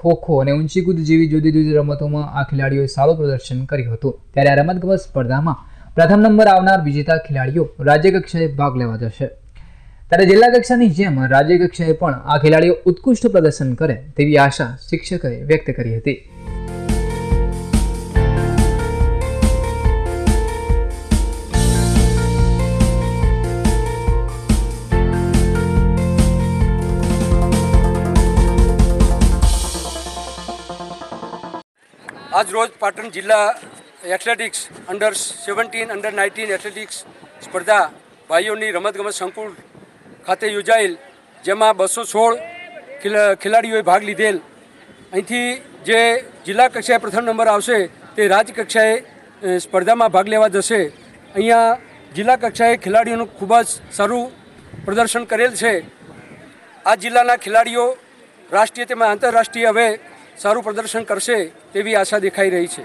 ખોખો અને ઊંચી કૂદ જેવી જુદી જુદી રમતોમાં આ ખેલાડીઓએ સારું પ્રદર્શન કર્યું હતું. ત્યારે આ રમતગમત સ્પર્ધામાં પ્રથમ નંબર આવનાર વિજેતા ખેલાડીઓ રાજ્ય કક્ષાએ ભાગ લેવા જશે. ત્યારે જિલ્લા કક્ષાની જેમ રાજ્ય કક્ષાએ પણ આ ખેલાડીઓ ઉત્કૃષ્ટ પ્રદર્શન કરે તેવી આશા શિક્ષકોએ વ્યક્ત કરી હતી. આજ રોજ પાટણ જિલ્લા athletics under seventeen under nineteen athletics સ્પર્ધા ભાઈઓની રમતગમત સંકુલ ખાતે યોજાયેલ, જેમાં બસો સોળ ખેલાડીઓએ ભાગ લીધેલ. અહીંથી જે જિલ્લા કક્ષાએ પ્રથમ નંબર આવશે તે રાજ્ય કક્ષાએ સ્પર્ધામાં ભાગ લેવા જશે. અહીંયા જિલ્લા કક્ષાએ ખેલાડીઓનું ખૂબ જ સારું પ્રદર્શન કરેલ છે. આ જિલ્લાના ખેલાડીઓ રાષ્ટ્રીય તેમજ આંતરરાષ્ટ્રીય હવે સારું પ્રદર્શન કરશે તેવી આશા દેખાઈ રહી છે.